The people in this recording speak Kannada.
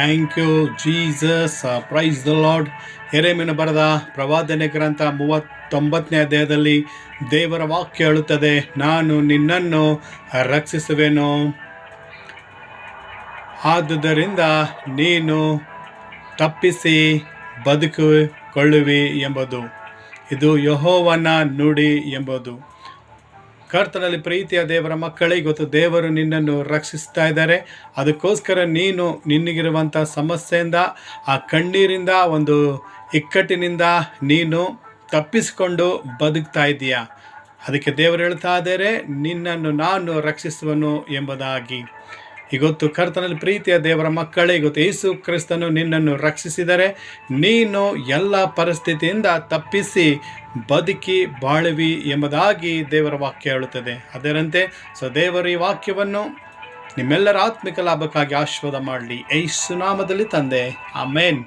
Thank you Jesus praise the Lord ಎರೆಮಿನ ಬರೆದ ಪ್ರವಾದನೆ ಗ್ರಂಥ ಮೂವತ್ತೊಂಬತ್ತನೇ ಅಧ್ಯಾಯದಲ್ಲಿ ದೇವರ ವಾಕ್ಯ ಹೇಳುತ್ತದೆ, ನಾನು ನಿನ್ನನ್ನು ರಕ್ಷಿಸುವೆನು. ಆದುದರಿಂದ ನೀನು ತಪ್ಪಿಸಿ ಬದುಕಿಕೊಳ್ಳುವಿ ಎಂಬುದು. ಇದು ಯಹೋವನ ನುಡಿ ಎಂಬುದು. ಕರ್ತನಲ್ಲಿ ಪ್ರೀತಿಯ ದೇವರ ಮಕ್ಕಳಿಗೆ ಗೊತ್ತು ದೇವರು ನಿನ್ನನ್ನು ರಕ್ಷಿಸ್ತಾ ಇದ್ದಾರೆ. ಅದಕ್ಕೋಸ್ಕರ ನೀನು ನಿನಗಿರುವಂಥ ಸಮಸ್ಯೆಯಿಂದ, ಆ ಕಣ್ಣೀರಿಂದ, ಒಂದು ಇಕ್ಕಟ್ಟಿನಿಂದ ನೀನು ತಪ್ಪಿಸಿಕೊಂಡು ಬದುಕ್ತಾ ಇದ್ದೀಯ? ಅದಕ್ಕೆ ದೇವರು ಹೇಳ್ತಾ ಇದ್ದಾರೆ, ನಿನ್ನನ್ನು ನಾನು ರಕ್ಷಿಸುವನು ಎಂಬುದಾಗಿ. ಇವತ್ತು ಕರ್ತನಲ್ಲಿ ಪ್ರೀತಿಯ ದೇವರ ಮಕ್ಕಳೇ ಇವತ್ತು ಯೇಸು ಕ್ರಿಸ್ತನು ನಿನ್ನನ್ನು ರಕ್ಷಿಸಿದರೆ ನೀನು ಎಲ್ಲ ಪರಿಸ್ಥಿತಿಯಿಂದ ತಪ್ಪಿಸಿ ಬದುಕಿ ಬಾಳುವಿ ಎಂಬುದಾಗಿ ದೇವರ ವಾಕ್ಯ ಹೇಳುತ್ತದೆ. ಅದರಂತೆ ಸೊ ದೇವರ ಈ ವಾಕ್ಯವನ್ನು ನಿಮ್ಮೆಲ್ಲರ ಆತ್ಮಿಕ ಲಾಭಕ್ಕಾಗಿ ಆಶೀರ್ವಾದ ಮಾಡಲಿ. ಯೇಸು ನಾಮದಲ್ಲಿ ತಂದೆ. ಆಮೇನ್.